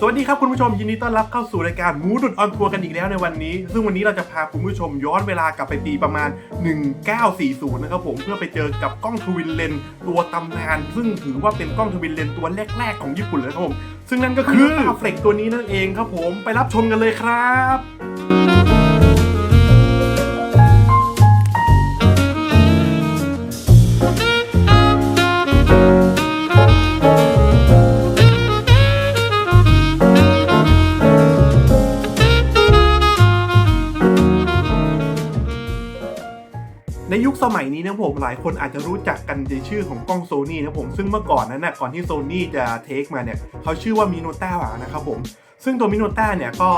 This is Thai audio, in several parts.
สวัสดีครับคุณผู้ชมยินดีต้อนรับเข้าสู่รายการมูดุดออนทัวร์กันอีกแล้วในวันนี้ ซึ่งวันนี้เราจะพาคุณผู้ชมย้อนเวลากลับไปปีประมาณ 1940 นะครับผมเพื่อไปเจอกับกล้องทวินเลนส์ตัวตำนาน ซึ่งถือว่าเป็นกล้องทวินเลนส์ตัวแรก ๆ ของญี่ปุ่นเลยครับผมซึ่งนั่นก็คือเฟล็กตัวนี้นั่นเองครับผมไปรับชมกันเลยครับ สมัยนี้นะผมหลายคนอาจจะรู้จักกันในชื่อของกล้องโซนี่นะผมซึ่งเมื่อก่อนนั้นนะก่อนที่โซนี่จะเทคมาเนี่ยเขาชื่อว่ามิโนต้านะครับผม ซึ่งตัวมิโนต้าเนี่ยก็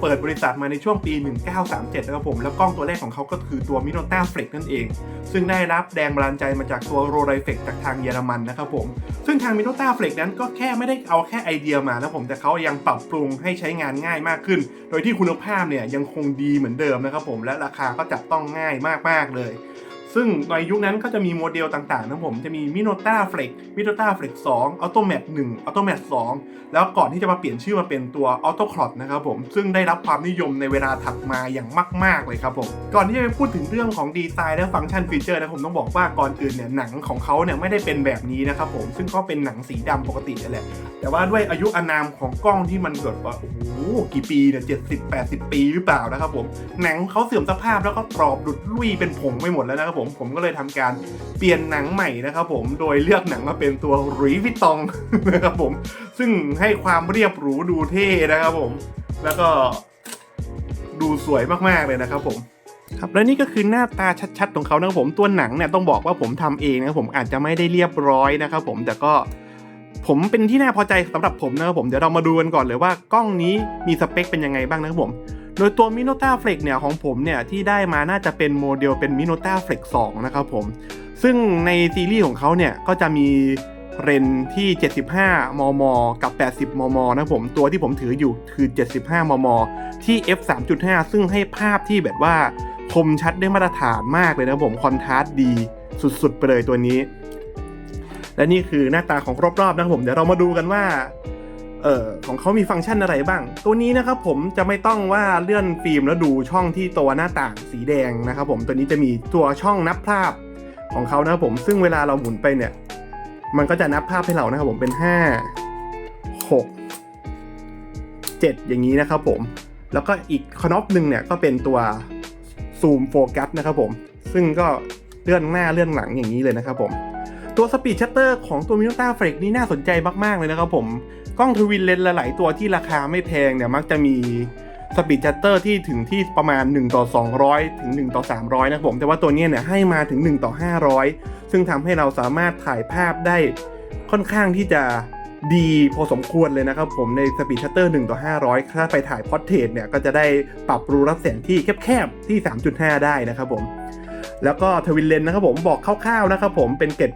เปิดบริษัทมาในช่วงปี 1937 นะครับผม แล้วกล้องตัวแรกของเขาก็คือตัวมิโนต้าเฟลกนั่นเอง ซึ่งได้รับแรงบันดาลใจมาจากตัวโรไลเฟกจากทางเยอรมันนะครับผม ซึ่งทางมิโนต้าเฟลกนั้นก็แค่ไม่ได้เอาแค่ไอเดียมานะผม แต่เขายังปรับปรุงให้ใช้งานง่ายมากขึ้น โดยที่คุณภาพเนี่ยยังคงดีเหมือนเดิมนะครับผม และราคาก็จับต้องง่ายมากๆเลย ซึ่งในยุคนั้นก็จะมีโมเดลต่างๆนะผมจะมีมิโนต้าเฟล็กมิโนต้าเฟล็ก2 Automat 1 Automat 2แล้วก่อนที่จะมาเปลี่ยนชื่อมาเป็นตัว Auto c l o d นะครับผมซึ่งได้รับความนิยมในเวลาถัดมาอย่างมาก ๆเลยครับผมก่อนที่จะไปพูดถึงเรื่องของดีไซน์และฟังก์ชันฟีเจอร์นะผมต้องบอกว่าก่อนอื่นเนี่ยหนังของเขาเนี่ยไม่ได้เป็นแบบนี้นะครับผมซึ่งก็เป็นหนังสีดำปกตินั่นแหละแต่ว่าด้วยอายุอานามของกล้องที่มันเกิดว่าโอ้โหกี่ปีเนี่ยเจ็ดสิบแปดสิบปีหรือเปล่านะครับผมหนังเขาเสื่อมสภาพแล้วก็กรอบหลุดลุยเป็นผงไปหมดแล้วนะครับผมผมก็เลยทำการเปลี่ยนหนังใหม่นะครับผมโดยเลือกหนังมาเป็นตัวหรีวิตองนะครับผมซึ่งให้ความเรียบหรูดูเท่นะครับผมแล้วก็ดูสวยมากๆเลยนะครับผมครับและนี่ก็คือหน้าตาชัดๆของเขานะครับผมตัวหนังเนี่ยต้องบอกว่าผมทำเองนะครับผมอาจจะไม่ได้เรียบร้อยนะครับผมแต่ก็ผมเป็นที่น่าพอใจสำหรับผมนะครับผมเดี๋ยวเรามาดูกันก่อนเลยว่ากล้องนี้มีสเปคเป็นยังไงบ้างนะครับผม โดยตัว Minota Flex เนี่ยของผมเนี่ยที่ได้มาน่าจะเป็นโมเดลเป็น Minota Flex 2นะครับผม ซึ่งในซีรีส์ของเขาเนี่ยก็จะมีเรนที่ 75 มม กับ 80 มม นะผม ตัวที่ผมถืออยู่คือ 75 มม ที่ f 3.5 ซึ่งให้ภาพที่แบบว่า คมชัดได้มาตรฐานมากเลยนะผม คอนทราสต์ดีสุด ๆ ไปเลยตัวนี้ และนี่คือหน้าตาของรอบ ๆ นะครับผม เดี๋ยวเรามาดูกันว่า เอ่อของเขามีฟังก์ชันอะไรบ้าง ตัวนี้นะครับผมจะไม่ต้องว่าเลื่อนฟิล์มแล้วดูช่องที่ตัวหน้าต่างสีแดงนะครับผมตัวนี้จะมีตัวช่องนับภาพของเขานะครับผมซึ่งเวลาเราหมุนไปเนี่ย มันก็จะนับภาพให้เรานะครับผมเป็น 5 6 7 อย่างนี้นะครับผมแล้วก็อีกคอนอปหนึ่งเนี่ยก็เป็นตัวซูมโฟกัสนะครับผม ซึ่งก็เลื่อนหน้าเลื่อนหลังอย่างนี้เลยนะครับผม ตัวสปีดชัตเตอร์ของตัวมิ n ต้าเฟรกนี่น่าสนใจมาก ๆ เลยนะครับผม กล้องทวินเลนส์หลาย ๆ ตัวที่ราคาไม่แพงเนี่ยมักจะมีสปีดชัตเตอร์ที่ถึงที่ประมาณ 1 ต่อ 200 ถึง 1 ต่อ 300 นะครับผมแต่ว่าตัวนี้เนี่ยให้มาถึง 1 ต่อ 500 ซึ่งทำให้เราสามารถถ่ายภาพได้ค่อนข้างที่จะดีพอสมควรเลยนะครับผมในสปีดชัตเตอร์1ต่อ 500 ถ้าไปถ่ายพอร์เทรตเนี่ยก็จะได้ปรับรูรับแสงที่แคบๆ ที่ 3.5 ได้นะครับผม แล้วก็ทวินเลนนะครับผมบอกคร่าวๆนะครับผมเป็นเกร็ด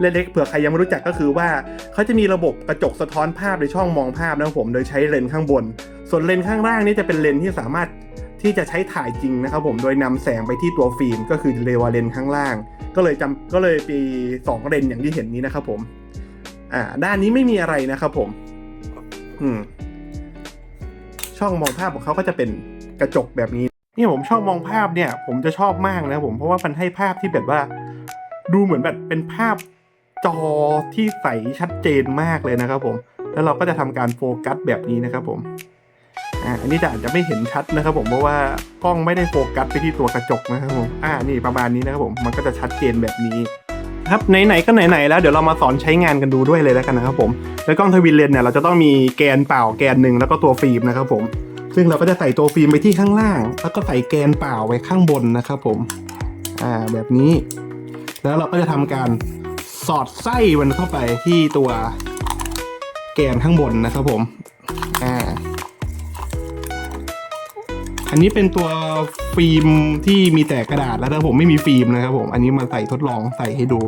เล็กๆเผื่อใครยังไม่รู้จักก็คือว่าเขาจะมีระบบกระจกสะท้อนภาพในช่องมองภาพนะครับผมโดยใช้เลนส์ข้างบน ส่วนเลนส์ข้างล่างนี่จะเป็นเลนส์ที่สามารถที่จะใช้ถ่ายจริงนะครับผมโดยนำแสงไปที่ตัวฟิล์มก็คือเรวาเลนส์ข้างล่าง ก็เลยจำก็เลยมีสองเลนส์อย่างที่เห็นนี้นะครับผมอ่าด้านนี้ไม่มีอะไรนะครับผม อืม ช่องมองภาพของเขาก็จะเป็นกระจกแบบนี้นี่ผมชอบมองภาพเนี่ย ผมจะชอบมากนะผมเพราะว่ามันให้ภาพที่แบบว่า ดูเหมือนแบบเป็นภาพ จอที่ใสชัดเจนมากเลยนะครับผม แล้วเราก็จะทำการโฟกัสแบบนี้นะครับผมอ่าอันนี้จะอาจจะไม่เห็นชัดนะครับผมเพราะว่ากล้องไม่ได้โฟกัสไปที่ตัวกระจกนะครับผมอ่านี่ประมาณนี้นะครับผมมันก็จะชัดเจนแบบนี้ครับไหนๆก็ไหนๆแล้วเดี๋ยวเรามาสอนใช้งานกันดูด้วยเลยแล้วกันนะครับผมแล้วกล้องทวินเลนเนี่ยเราจะต้องมีแกนเปล่าแกนหนึ่งแล้วก็ตัวฟิล์มนะครับผม ซึ่งเราก็จะใส่ตัวฟิล์มไปที่ข้างล่าง แล้วก็ใส่แกนเปล่าไว้ข้างบนนะครับผมอ่าแบบนี้ แล้วเราก็จะทำการ สอดไส้มันเข้าไปที่ตัวแกนข้างบนนะครับผมอ่าอันนี้เป็นตัวฟิล์มที่มีแต่กระดาษแล้วนะผมไม่มีฟิล์มนะครับผมอันนี้มาใส่ทดลองใส่ให้ดู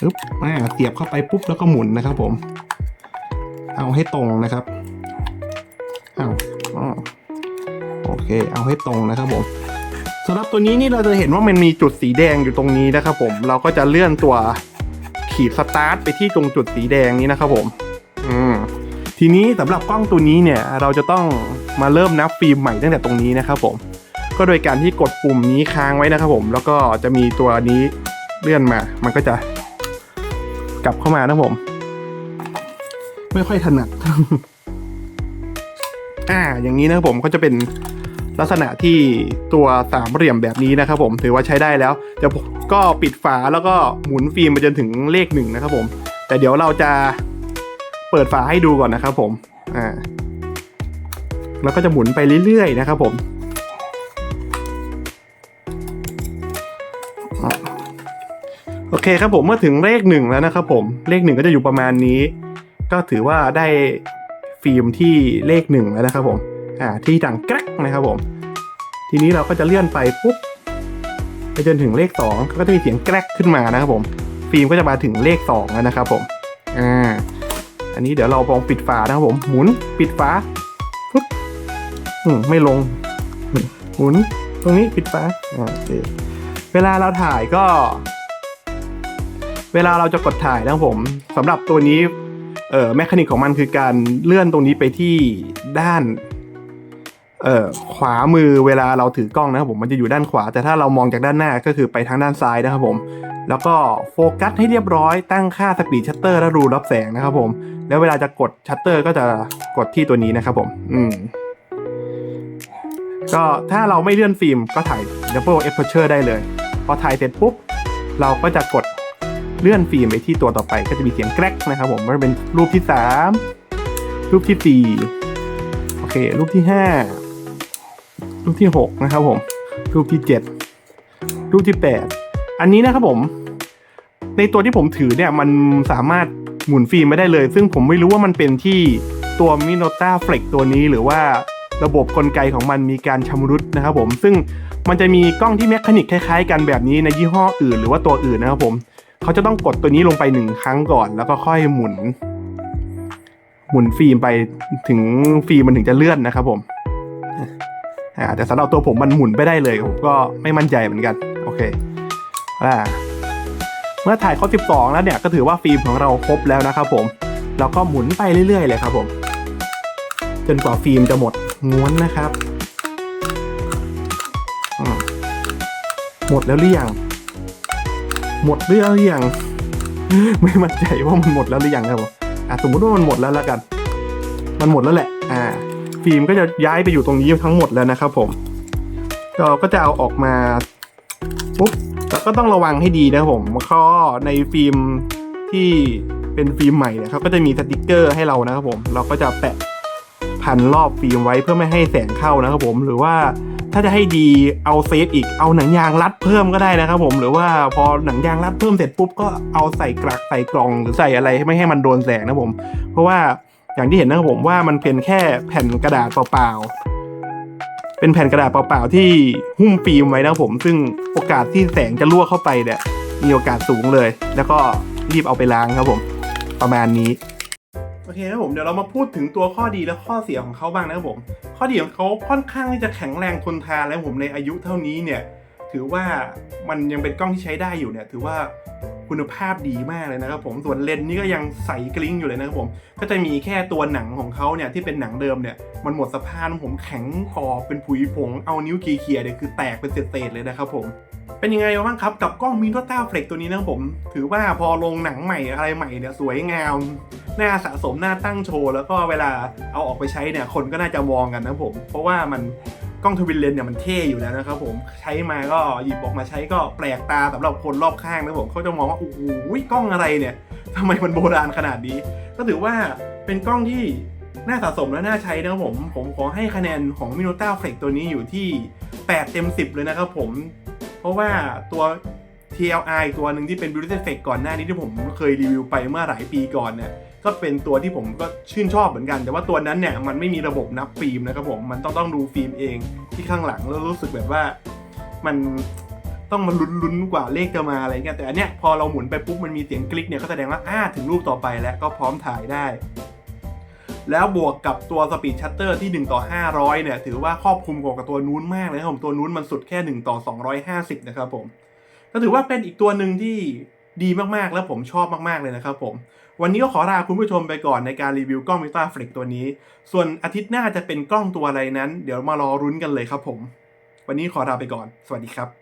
ปึ๊บอ่าเสียบเข้าไปปุ๊บแล้วก็หมุนนะครับผม เอาให้ตรงนะครับเอาอ๋อโอเค เอาให้ตรงนะครับผมสำหรับตัวนี้นี่เราจะเห็นว่ามันมีจุดสีแดงอยู่ตรงนี้นะครับผม เราก็จะเลื่อนตัว ขีดสตาร์ทไปที่ตรงจุดสีแดงนี้นะครับผม อืมทีนี้สำหรับกล้องตัวนี้เนี่ยเราจะต้องมาเริ่มนับฟิล์มใหม่ตั้งแต่ตรงนี้นะครับผม ก็โดยการที่กดปุ่มนี้ค้างไว้นะครับผม แล้วก็จะมีตัวนี้เลื่อนมา มันก็จะ กลับเข้ามานะผม ไม่ค่อยถนัด อ่า อย่างนี้นะครับผมก็จะเป็น ลักษณะที่ตัวสามเหลี่ยมแบบนี้นะครับผมถือว่าใช้ได้แล้วเดี๋ยวผมก็ปิดฝาแล้วก็หมุนฟิล์มไปจนถึงเลขหนึ่งนะครับผม แต่เดี๋ยวเราจะเปิดฝาให้ดูก่อนนะครับผมอ่าแล้วก็จะหมุนไปเรื่อยๆนะครับผมโอเคครับผมเมื่อถึงเลขหนึ่งแล้วนะครับผมเลขหนึ่งก็จะอยู่ประมาณนี้ ก็ถือว่าได้ฟิล์มที่เลขหนึ่งแล้วนะครับผม อ่าที่ดังแกรกนะครับผม ทีนี้เราก็จะเลื่อนไปปุ๊บไปจนถึงเลขสองก็จะมีเสียงแกรกขึ้นมานะครับผม ฟิล์มก็จะมาถึงเลขสองแล้วนะครับผมอ่าอันนี้เดี๋ยวเราลองปิดฝานะครับผม หมุนปิดฝาปุ๊บอืมไม่ลง หมุนตรงนี้ปิดฝาอ่าโอเคเวลาเราถ่ายก็ เวลาเราจะกดถ่ายนะครับผมสำหรับตัวนี้เอ่อแมคานิกของมันคือการเลื่อนตรงนี้ไปที่ด้าน เอ่อขวามือเวลาเราถือกล้องนะครับผมมันจะอยู่ด้านขวา แต่ถ้าเรามองจากด้านหน้าก็คือไปทางด้านซ้ายนะครับผม แล้วก็โฟกัสให้เรียบร้อยตั้งค่าสปีดชัตเตอร์และรูรับแสงนะครับผม แล้วเวลาจะกดชัตเตอร์ก็จะกดที่ตัวนี้นะครับผม อืมก็ถ้าเราไม่เลื่อนฟิล์มก็ถ่าย double aperture ได้เลย พอถ่ายเสร็จปุ๊บ เราก็จะกดเลื่อนฟิล์มไปที่ตัวต่อไปก็จะมีเสียงแกรกนะครับผมมันเป็นรูปที่ 3 รูปที่ 4 โอเค รูปที่ 5 รูปที่ 6 นะครับผม รูปที่ 7 รูปที่ 8 อันนี้นะครับผม ในตัวที่ผมถือเนี่ยมันสามารถหมุนฟิล์มไม่ได้เลย ซึ่งผมไม่รู้ว่ามันเป็นที่ตัวมิโนต้าเฟล็กตัวนี้หรือว่าระบบกลไกของมันมีการชำรุดนะครับผมซึ่งมันจะมีกล้องที่แมคานิกคล้าย ๆ กันแบบนี้ในยี่ห้ออื่นหรือว่าตัวอื่นนะครับผม เขาจะต้องกดตัวนี้ลงไปหนึ่งครั้งก่อน แล้วก็ค่อยหมุน หมุนฟิล์มไปถึงฟิล์มมันถึงจะเลื่อนนะครับผม อ่าแต่สำหรับตัวผมมันหมุนไม่ได้เลยผมก็ไม่มั่นใจเหมือนกันโอเคอ่าเมื่อถ่ายครบ 12 แล้วเนี่ยก็ถือว่าฟิล์มของเราครบแล้วนะครับผมเราก็หมุนไปเรื่อยๆเลยครับผมจนกว่าฟิล์มจะหมดม้วนนะครับหมดแล้วหรือยังหมดหรือยังไม่มั่นใจว่ามันหมดแล้วหรือยังครับผมอะสมมติว่ามันหมดแล้วแล้วกัน มันหมดแล้วแหละ อ่า ฟิล์มก็จะย้ายไปอยู่ตรงนี้ทั้งหมดแล้วนะครับผมก็ก็จะเอาออกมาปุ๊บแล้วก็ต้องระวังให้ดีนะผมก็ในฟิล์มที่เป็นฟิล์มใหม่เนี่ยเขาก็จะมีสติกเกอร์ให้เรานะครับผมเราก็จะแปะพันรอบฟิล์มไว้เพื่อไม่ให้แสงเข้านะครับผมหรือว่าถ้าจะให้ดีเอาเซฟอีกเอาหนังยางรัดเพิ่มก็ได้นะครับผมหรือว่าพอหนังยางรัดเพิ่มเสร็จปุ๊บก็เอาใส่กลักใส่กล่องหรือใส่อะไรไม่ให้มันโดนแสงนะผม เพราะว่า อย่างที่เห็นนะครับผมว่ามันเป็นแค่แผ่นกระดาษเปล่าๆ เป็นแผ่นกระดาษเปล่าๆที่หุ้มฟิล์มไว้นะครับผม ซึ่งโอกาสที่แสงจะรั่วเข้าไปเนี่ยมีโอกาสสูงเลย แล้วก็รีบเอาไปล้างครับผม ประมาณนี้โอเคครับผมเดี๋ยวเรามาพูดถึงตัวข้อดีและข้อเสียของเขาบ้างนะครับผม ข้อดีของเขาค่อนข้างที่จะแข็งแรงทนทานแล้วผมในอายุเท่านี้เนี่ย ถือว่ามันยังเป็นกล้องที่ใช้ได้อยู่เนี่ย ถือว่า คุณภาพดีมากเลยนะครับผมส่วนเลนส์นี่ก็ยังใสกลิ้งอยู่เลยนะครับผม ก็จะมีแค่ตัวหนังของเขาเนี่ยที่เป็นหนังเดิมเนี่ยมันหมดสภาพผมแข็งกรอบเป็นผุยผงเอานิ้วเขี่ยๆเนี่ยคือแตกเป็นเศษๆเลยนะครับผมเป็นยังไงบ้างครับกับกล้องมิโนต้าเฟล็กตัวนี้นะครับผม ถือว่าพอลงหนังใหม่อะไรใหม่เนี่ยสวยงามหน้าสะสมหน้าตั้งโชว์แล้วก็เวลาเอาออกไปใช้เนี่ยคนก็น่าจะมองกันนะผม เพราะว่ามัน กล้องทวินเลนส์เนี่ยมันเท่อยู่แล้วนะครับผมใช้มาก็หยิบออกมาใช้ก็แปลกตาสำหรับคนรอบข้างนะผมเขาจะมองว่าโอ้โหกล้องอะไรเนี่ยทำไมมันโบราณขนาดนี้ ก็ถือว่าเป็นกล้องที่น่าสะสมและน่าใช้นะครับผม ผมขอให้คะแนนของมิโนต้าเฟลกตัวนี้อยู่ที่ 8 เต็ม 10 เลยนะครับผม เพราะว่าตัว TLI ตัวหนึ่งที่เป็น Beauty Effect ก่อนหน้านี้ที่ผมเคยรีวิวไปเมื่อหลายปีก่อนเนี่ย ก็เป็นตัวที่ผมก็ชื่นชอบเหมือนกัน แต่ว่าตัวนั้นเนี่ยมันไม่มีระบบนับฟิล์มนะครับผมมันต้องต้องดูฟิล์มเองที่ข้างหลังแล้วรู้สึกแบบว่ามันต้องมาลุ้นๆกว่าเลขจะมาอะไรเงี้ยแต่อันเนี้ยพอเราหมุนไปปุ๊บมันมีเสียงคลิกเนี่ยก็แสดงว่าอ่าถึงรูปต่อไปแล้วก็พร้อมถ่ายได้ แล้วบวกกับตัวสปีดชัตเตอร์ที่ 1 ต่อ 500 เนี่ย ถือว่าครอบคลุมกว่ากับตัวนู้นมากเลยครับผมตัวนู้นมันสุดแค่ 1 ต่อ 250 นะครับผมก็ถือว่าเป็นอีกตัวหนึ่งที่ดีมากๆแล้วผมชอบมากๆเลยนะครับผม วันนี้ก็ขอลาคุณผู้ชมไปก่อนในการรีวิวกล้อง Meta Flex ตัวนี้ ส่วนอาทิตย์หน้าจะเป็นกล้องตัวอะไรนั้น เดี๋ยวมารอรุ้นกันเลยครับผม วันนี้ขอลาไปก่อน สวัสดีครับ